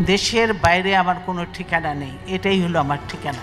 দেশের বাইরে আমার কোনো ঠিকানা নেই। এটাই হলো আমার ঠিকানা।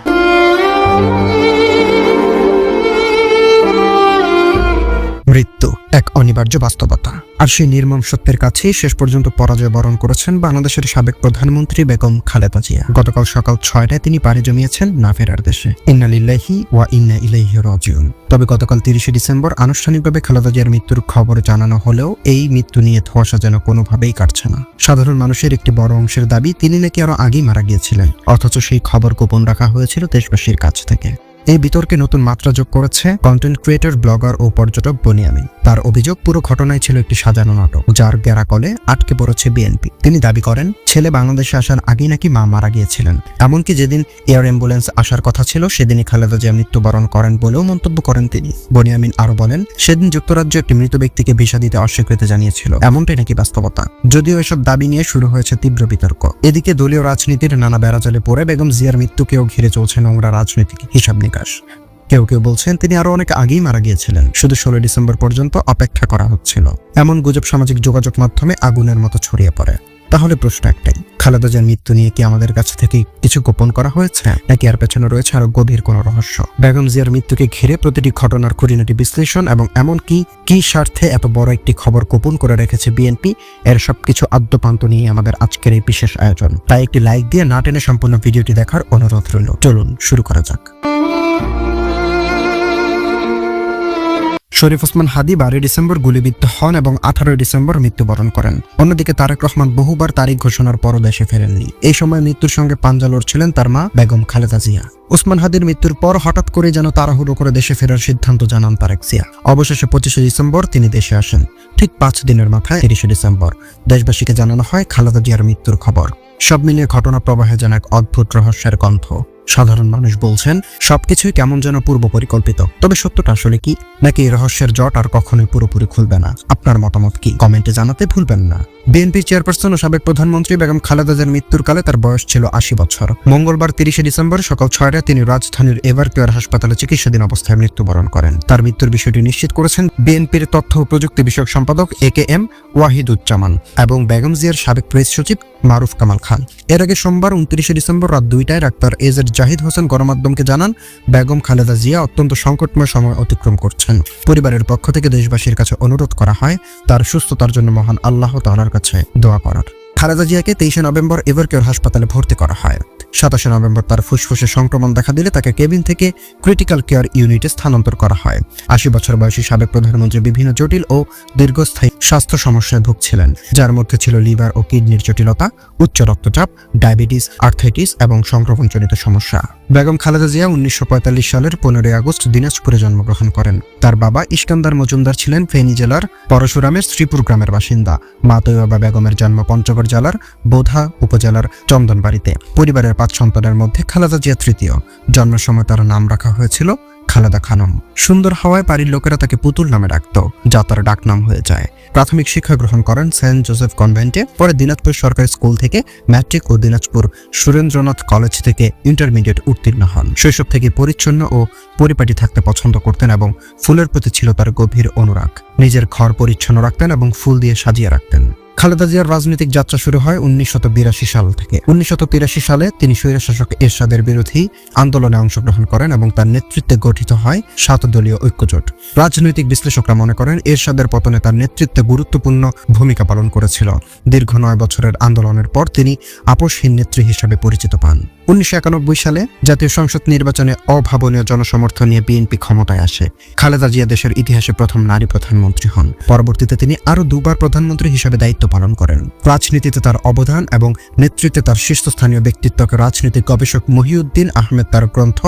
মৃত্যু, এক অনিবার্য বাস্তবতা। আর সেই নির্মম সত্যের কাছেই শেষ পর্যন্ত পরাজয় বরণ করেছেন বাংলাদেশের সাবেক প্রধানমন্ত্রী বেগম খালেদা জিয়া। গতকাল সকাল ছয়টায় তিনি পাড়ি জমিয়েছেন না ফেরার দেশে। ইন্নালিল্লাহি ওয়া ইন্না ইলাইহি রাজিউন। তবে গতকাল তিরিশে ডিসেম্বর আনুষ্ঠানিকভাবে খালেদা জিয়ার মৃত্যুর খবর জানানো হলেও এই মৃত্যু নিয়ে ধোয়াশা যেন কোনোভাবেই কাটছে না। সাধারণ মানুষের একটি বড় অংশের দাবি, তিনি নাকি আরও আগেই মারা গিয়েছিলেন। অথচ সেই খবর গোপন রাখা হয়েছিল দেশবাসীর কাছ থেকে। এই বিতর্কে নতুন মাত্রা যোগ করেছে কন্টেন্ট ক্রিয়েটর ব্লগার ও পর্যটক বনিয়ামিন। তার অভিযোগ, পুরো ঘটনায় ছিল একটি সাজানো নাটক, যার গেরাকলে আটকে পড়েছে বিএনপি। তিনি দাবি করেন, ছেলে বাংলাদেশে আসার আগেই নাকি মা মারা গিয়েছিলেন। এমনকি যেদিন এয়ার অ্যাম্বুলেন্স আসার কথা ছিল, সেদিনই খালেদা জিয়া মৃত্যুবরণ করেন বলেও মন্তব্য করেন তিনি। বনিয়ামিন আরও বলেন, সেদিন যুক্তরাজ্য একটি মৃত ব্যক্তিকে ভিসা দিতে অস্বীকৃতি জানিয়েছিল। এমনটাই নাকি বাস্তবতা? যদিও এসব দাবি নিয়ে শুরু হয়েছে তীব্র বিতর্ক। এদিকে দলীয় রাজনীতির নানা বেড়াজালে পড়ে বেগম জিয়ার মৃত্যুকেও ঘিরে চলছে নোংরা রাজনৈতিক হিসাব নিকাশ। কেউ কেউ বলছেন, তিনি আরও অনেক আগেই মারা গিয়েছিলেন। শুধু ষোলো ডিসেম্বর পর্যন্ত অপেক্ষা করা হচ্ছিল। এমন গুজব সামাজিক যোগাযোগ মাধ্যমে আগুনের মতো ছড়িয়ে পড়ে। তাহলে প্রশ্ন একটাই, খালেদা জিয়ার মৃত্যু নিয়ে কি আমাদের কাছ থেকে কিছু গোপন করা হয়েছে? নাকি এর পেছনে রয়েছে আরও গভীর কোনো রহস্য? বেগম জিয়ার মৃত্যুকে ঘিরে প্রতিটি ঘটনার খুঁটিনাটি বিশ্লেষণ এবং এমনকি কি স্বার্থে এত বড় একটি খবর গোপন করে রেখেছে বিএনপি, এর সবকিছু আদ্যপান্ত নিয়ে আমাদের আজকের এই বিশেষ আয়োজন। তাই একটি লাইক দিয়ে না টেনে সম্পূর্ণ ভিডিওটি দেখার অনুরোধ রইল। চলুন, শুরু করা যাক। শরীফ ওসমান হাদি বারোই ডিসেম্বর গুলিবিদ্ধ হন এবং আঠারোই ডিসেম্বর মৃত্যুবরণ করেন। অন্যদিকে তারেক রহমান বহুবার তারিখ ঘোষণার পরও দেশে ফেরেননি। এই সময় মৃত্যুর সঙ্গে পাঞ্জা লড়ছিলেন তার মা বেগম খালেদা জিয়া। ওসমান হাদির মৃত্যুর পর হঠাৎ করে যেন তাড়াহুড়ো করে দেশে ফেরার সিদ্ধান্ত জানান তারেক জিয়া। অবশেষে পঁচিশে ডিসেম্বর তিনি দেশে আসেন। ঠিক পাঁচ দিনের মাথায় তিরিশে ডিসেম্বর। দেশবাসীকে জানানো হয় খালেদা জিয়ার মৃত্যুর খবর। সব মিলিয়ে ঘটনা প্রবাহে যেন এক অদ্ভুত রহস্যের গন্ধ। সাধারণ মানুষ বলছেন, সবকিছুই কেমন যেন পূর্ব পরিকল্পিত তবে সত্যটা আসলে কি? নাকি রহস্যের জট আর কখনোই পুরোপুরি খুলবে না? আপনার মতামত কি? কমেন্টে জানাতে ভুলবেন না। বিএনপি চেয়ারপারসন ও সাবেক প্রধানমন্ত্রী বেগম খালেদা মৃত্যুর কালে তার বয়স ছিল আশি বছর। মঙ্গলবার তিরিশে ডিসেম্বর সকাল ছয়টায় তিনি রাজধানীর এভার কেয়ার হাসপাতালে চিকিৎসাধীন অবস্থায় মৃত্যুবরণ করেন। তার মৃত্যুর বিষয়টি নিশ্চিত করেছেন বিএনপির তথ্য ও প্রযুক্তি বিষয়ক সম্পাদক এ কে এম ওয়াহিদুজ্জামান এবং বেগম জিয়ার সাবেক প্রেস সচিব মারুফ কামাল খান। এর আগে সোমবার উনত্রিশে ডিসেম্বর রাত দুইটায় ডাক্তার এজেড জাহিদ হোসেন গণমাধ্যমকে জানান, বেগম খালেদা জিয়া অত্যন্ত সংকটময় সময় অতিক্রম করছেন। পরিবারের পক্ষ থেকে দেশবাসীর কাছে অনুরোধ করা হয়, তার সুস্থতার জন্য মহান আল্লাহ তালার কাছে দোয়া করার। খালেদা জিয়াকে তেইশে নভেম্বর এভারকেয়ার হাসপাতালে ভর্তি করা হয়। সাতাশে নভেম্বর তার ফুসফুসে সংক্রমণ দেখা দিলে তাকে কেবিন থেকে ক্রিটিক্যাল কেয়ার ইউনিটে স্থানান্তর করা হয়। আশি বছর বয়সী সাবেক প্রধানমন্ত্রী বিভিন্ন জটিল ও দীর্ঘস্থায়ী স্বাস্থ্য সমস্যায় ভুগছিলেন, যার মধ্যে ছিল লিভার ও কিডনির জটিলতা, উচ্চ রক্তচাপ, ডায়াবেটিস আর্থাইটিস এবং সংক্রমণজনিত সমস্যা। বেগম খালেদা জিয়া উনিশশো পঁয়তাল্লিশ সালের পনেরোই আগস্ট দিনাজপুরে জন্মগ্রহণ করেন। তার বাবা ইস্কান্দার মজুমদার ছিলেন ফেনী জেলার পরশুরামের শ্রীপুর গ্রামের বাসিন্দা। মা তৈয়বা বেগমের জন্ম পঞ্চগড় জেলার বোধা উপজেলার চন্দনবাড়িতে। পরিবারের পাঁচ সন্তানের মধ্যে খালেদা জিয়া তৃতীয়। জন্মের সময় তার নাম রাখা হয়েছিল খালেদা খানম। সুন্দর হওয়ায় বাড়ির লোকেরা তাকে পুতুল নামে ডাকত, যা তার ডাকনাম হয়ে যায়। প্রাথমিক শিক্ষা গ্রহণ করেন সেন্ট জোসেফ কনভেন্টে, পরে দিনাজপুর সরকারি স্কুল থেকে ম্যাট্রিক ও দিনাজপুর সুরেন্দ্রনাথ কলেজ থেকে ইন্টারমিডিয়েট উত্তীর্ণ হন। শৈশব থেকে পরিচ্ছন্ন ও পরিপাটি থাকতে পছন্দ করতেন এবং ফুলের প্রতি ছিল তার গভীর অনুরাগ। নিজের ঘর পরিচ্ছন্ন রাখতেন এবং ফুল দিয়ে সাজিয়ে রাখতেন। খালেদা জিয়ার রাজনৈতিক যাত্রা শুরু হয় উনিশশত সাল থেকে। উনিশশত সালে তিনি স্বৈরশাসক এরশাদের বিরোধী আন্দোলনে অংশগ্রহণ করেন এবং তার নেতৃত্বে গঠিত হয় সাত দলীয় ঐক্যজোট। রাজনৈতিক বিশ্লেষকরা মনে করেন এরশাদের পতনে তার নেতৃত্বে গুরুত্বপূর্ণ ভূমিকা পালন করেছিল। দীর্ঘ নয় বছরের আন্দোলনের পর তিনি আপোষহীন নেত্রী হিসাবে পরিচিত পান। উনিশশো একানব্বই সালে জাতীয় সংসদ নির্বাচনে অভাবনীয় জনসমর্থন নিয়ে বিএনপি ক্ষমতায় আসে। খালেদা জিয়া দেশের ইতিহাসে প্রথম নারী প্রধানমন্ত্রী হন। পরবর্তীতে তিনি আরও দুবার প্রধানমন্ত্রী হিসেবে দায়িত্ব পালন করেন। রাজনীতিতে তার অবদান এবং নেতৃত্বে তার শীর্ষস্থানীয় ব্যক্তিত্বকে রাজনৈতিক গবেষক মহিউদ্দিন আহমেদ তার গ্রন্থ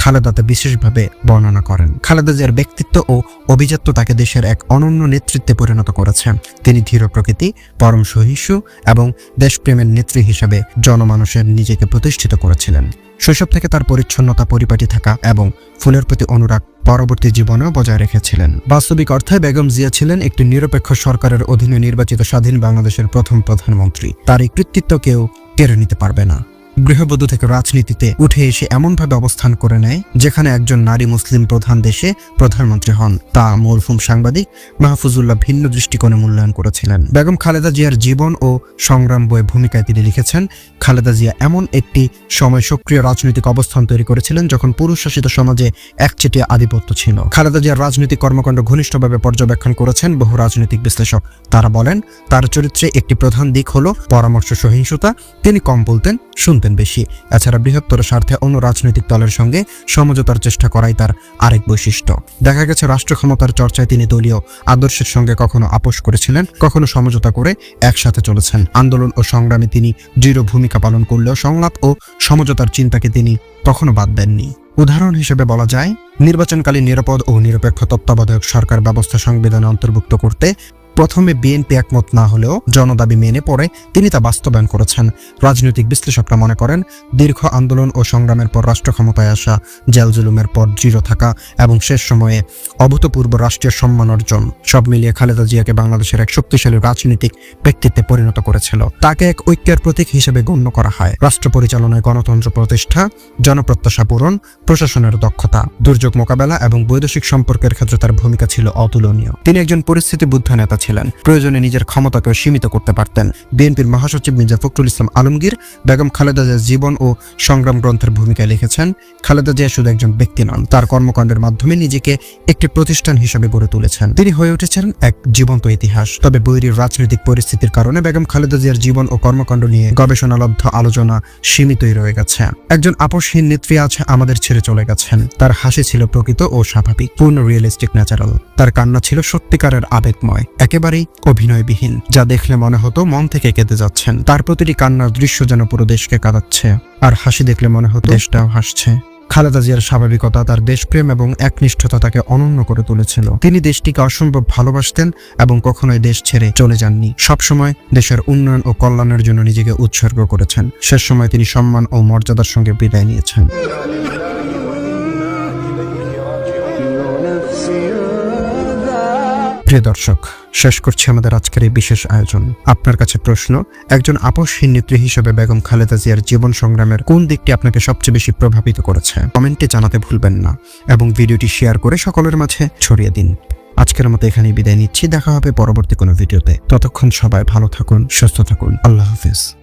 খালেদাতে বিশেষভাবে বর্ণনা করেন। খালেদা জিয়ার ব্যক্তিত্ব ও অভিজাত্য তাকে দেশের এক অনন্য নেতৃত্বে পরিণত করেছে। তিনি ধীর প্রকৃতি, পরম সহিষ্ণু এবং দেশপ্রেমের নেত্রী হিসেবে জনমানুষের নিজেকে প্রতিষ্ঠিত করেছিলেন। শৈশব থেকে তার পরিচ্ছন্নতা, পরিপাটি থাকা এবং ফুলের প্রতি অনুরাগ পরবর্তী জীবনেও বজায় রেখেছিলেন। বাস্তবিক অর্থে বেগম জিয়া ছিলেন একটি নিরপেক্ষ সরকারের অধীনে নির্বাচিত স্বাধীন বাংলাদেশের প্রথম প্রধানমন্ত্রী। তার এই কৃতিত্ব কেউ কেড়ে নিতে পারবে না। গৃহবধূ থেকে রাজনীতিতে উঠে এসে এমনভাবে অবস্থান করে নেয়, যেখানে একজন নারী মুসলিম প্রধান দেশে প্রধানমন্ত্রী হন। তা মরহুম সাংবাদিক মাহফুজুল্লাহ ভিন্ন দৃষ্টিকোণে মূল্যায়ন করেছিলেন। বেগম খালেদা জিয়ার জীবন ও সংগ্রাম বইয়ের ভূমিকায় তিনি লিখেছেন, খালেদা জিয়া এমন একটি সময় সক্রিয় রাজনৈতিক অবস্থান তৈরি করেছিলেন যখন পুরুষ শাসিত সমাজে একচেটিয়া আধিপত্য ছিল। খালেদা জিয়ার রাজনৈতিক কর্মকাণ্ড ঘনিষ্ঠভাবে পর্যবেক্ষণ করেছেন বহু রাজনৈতিক বিশ্লেষক। তারা বলেন, তার চরিত্রে একটি প্রধান দিক হলো পরামর্শ সহিংসতা। তিনি কম বলতেন, শুনতেন। বেশি। এছাড়া বৃহত্তর স্বার্থে অন্য রাজনৈতিক দলের সঙ্গে সমঝোতার চেষ্টা করাই তার আরেক বৈশিষ্ট্য। দেখা গেছে রাষ্ট্র ক্ষমতার চর্চায় তিনি দলীয় আদর্শের সঙ্গে কখনো আপোষ করেছিলেন, কখনো সমঝোতা করে একসাথে চলেছেন। আন্দোলন ও সংগ্রামে তিনি দৃঢ় ভূমিকা পালন করলেও সংলাপ ও সমঝোতার চিন্তাকে তিনি কখনো বাদ দেননি। উদাহরণ হিসেবে বলা যায়, নির্বাচনকালীন নিরাপদ ও নিরপেক্ষ তত্ত্বাবধায়ক সরকার ব্যবস্থা সংবিধানে অন্তর্ভুক্ত করতে প্রথমে বিএনপি একমত না হলেও জনদাবি মেনে পড়ে তিনি তা বাস্তবায়ন করেছেন। রাজনৈতিক বিশ্লেষকরা মনে করেন, দীর্ঘ আন্দোলন ও সংগ্রামের পর রাষ্ট্র ক্ষমতায় আসা, জেল জুলুমের পর দৃঢ় থাকা এবং শেষ সময়ে অভূতপূর্ব রাষ্ট্রীয় সম্মান অর্জন, সব মিলিয়ে খালেদা জিয়াকে বাংলাদেশের এক শক্তিশালী রাজনৈতিক ব্যক্তিত্বে পরিণত করেছিল। তাকে এক ঐক্যের প্রতীক হিসেবে গণ্য করা হয়। রাষ্ট্র পরিচালনায় গণতন্ত্র প্রতিষ্ঠা, জনপ্রত্যাশা পূরণ, প্রশাসনের দক্ষতা, দুর্যোগ মোকাবেলা এবং বৈদেশিক সম্পর্কের ক্ষেত্রে তার ভূমিকা ছিল অতুলনীয়। তিনি একজন পরিস্থিতি বুদ্ধ নেতা প্রয়োজনে নিজের ক্ষমতাকে সীমিত করতে পারতেন। বিএনপির মহাসচিব মির্জা ফখরুল ইসলাম আলমগীর বেগম খালেদা জিয়ার জীবন ও সংগ্রাম গ্রন্থের ভূমিকায় লিখেছেন, খালেদা জিয়া শুধু একজন ব্যক্তি নন, তার কর্মকাণ্ডের মাধ্যমে নিজেকে একটি প্রতিষ্ঠান হিসেবে গড়ে তুলেছেন। তিনি হয়ে উঠেছেন এক জীবন্ত ইতিহাস। তবে বৈরী রাজনৈতিক পরিস্থিতির কারণে বেগম খালেদা জিয়ার জীবন ও কর্মকাণ্ড নিয়ে গবেষণালব্ধ আলোচনা সীমিতই রয়ে গেছে। একজন আপোষহীন নেত্রী আজ আমাদের ছেড়ে চলে গেছেন। তার হাসি ছিল প্রকৃত ও স্বাভাবিক, পূর্ণ রিয়েলিস্টিক ন্যাচারাল তার কান্না ছিল সত্যিকারের আবেগময়। একেবারেই অভিনয়বিহীন, যা দেখলে মনে হতো মন থেকে কেঁদে যাচ্ছেন। তার প্রতিটি কান্নার দৃশ্য যেন পুরো দেশকে কাঁদাচ্ছে, আর হাসি দেখলে মনে হতো দেশটাও হাসছে। খালেদা জিয়ার স্বাভাবিকতা তার দেশপ্রেম এবং একনিষ্ঠতা তাকে অনন্য করে তুলেছিল। তিনি দেশটিকে অসম্ভব ভালোবাসতেন এবং কখনোই দেশ ছেড়ে চলে যাননি। সবসময় দেশের উন্নয়ন ও কল্যাণের জন্য নিজেকে উৎসর্গ করেছেন। শেষ সময় তিনি সম্মান ও মর্যাদার সঙ্গে বিদায় নিয়েছেন। প্রিয় দর্শক শেষ করছি আমাদের আজকের এই বিশেষ আয়োজন। আপনার কাছে প্রশ্ন, একজন আপসহীন নেত্রী হিসেবে বেগম খালেদা জিয়ার জীবন সংগ্রামের কোন দিকটি আপনাকে সবচেয়ে বেশি প্রভাবিত করেছে? কমেন্টে জানাতে ভুলবেন না এবং ভিডিওটি শেয়ার করে সকলের মাঝে ছড়িয়ে দিন। আজকের মতো এখানেই বিদায় নিচ্ছি, দেখা হবে পরবর্তী কোনো ভিডিওতে। ততক্ষণ সবাই ভালো থাকুন, সুস্থ থাকুন। আল্লাহ হাফিজ।